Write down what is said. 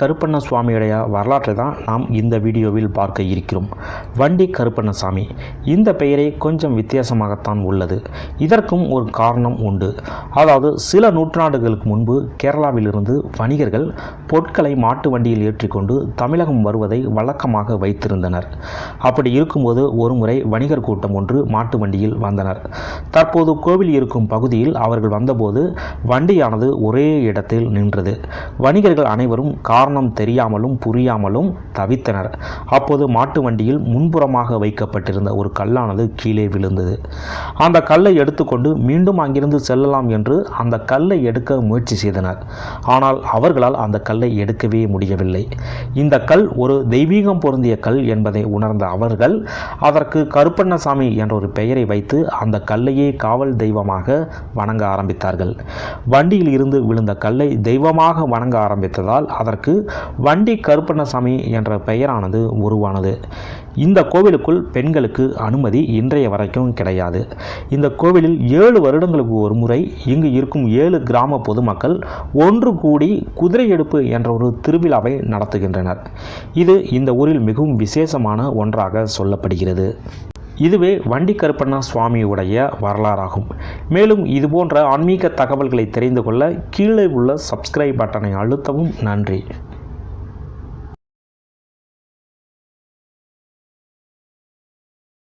கருப்பண்ண சுவாமியுடைய வரலாற்றை தான் நாம் இந்த வீடியோவில் பார்க்க இருக்கிறோம். வண்டி கருப்பண்ணசாமி இந்த பெயரே கொஞ்சம் வித்தியாசமாகத்தான் உள்ளது. இதற்கும் ஒரு காரணம் உண்டு. அதாவது சில நூற்றாண்டுகளுக்கு முன்பு கேரளாவிலிருந்து வணிகர்கள் பொருட்களை மாட்டு வண்டியில் ஏற்றிக்கொண்டு தமிழகம் வருவதை வழக்கமாக வைத்திருந்தனர். அப்படி இருக்கும்போது ஒருமுறை வணிகர் கூட்டம் ஒன்று மாட்டு வண்டியில் வந்தனர். தற்போது கோவில் இருக்கும் பகுதியில் அவர்கள் வந்தபோது வண்டியானது ஒரே இடத்தில் நின்றது. வணிகர்கள் அனைவரும் காரணம் தெரியாமலும் புரியாமலும் தவித்தனர். அப்போது மாட்டு வண்டியில் முன்புறமாக வைக்கப்பட்டிருந்த ஒரு கல்லானது கீழே விழுந்தது. அந்த கல்லை எடுத்துக்கொண்டு மீண்டும் அங்கிருந்து செல்லலாம் என்று அந்த கல்லை எடுக்க முயற்சி செய்தனர். ஆனால் அவர்களால் அந்த கல்லை எடுக்கவே முடியவில்லை. இந்த கல் ஒரு தெய்வீகம் பொருந்திய கல் என்பதை உணர்ந்த அவர்கள் அதற்கு கருப்பண்ணசாமி என்ற ஒரு பெயரை வைத்து அந்த கல்லையே காவல் தெய்வமாக வணங்க ஆரம்பித்தார்கள். வண்டியில் இருந்து விழுந்த கல்லை தெய்வமாக வணங்க ஆரம்பித்ததால் அதற்கு வண்டி கருப்பண்ணசாமி என்ற பெயரானது உருவானது. இந்த கோவிலுக்குள் பெண்களுக்கு அனுமதி இன்றைய வரைக்கும் கிடையாது. இந்த கோவிலில் ஏழு வருடங்களுக்கு ஒரு முறை இங்கு இருக்கும் ஏழு கிராம பொதுமக்கள் ஒன்று கூடி குதிரை எடுப்பு என்ற ஒரு திருவிழாவை நடத்துகின்றனர். இது இந்த ஊரில் மிகவும் விசேஷமான ஒன்றாக சொல்லப்படுகிறது. இதுவே வண்டி கருப்பண்ணா சுவாமியுடைய வரலாறாகும். மேலும் இதுபோன்ற ஆன்மீக தகவல்களை தெரிந்து கொள்ள கீழே உள்ள சப்ஸ்கிரைப் பட்டனை அழுத்தவும் நன்றி.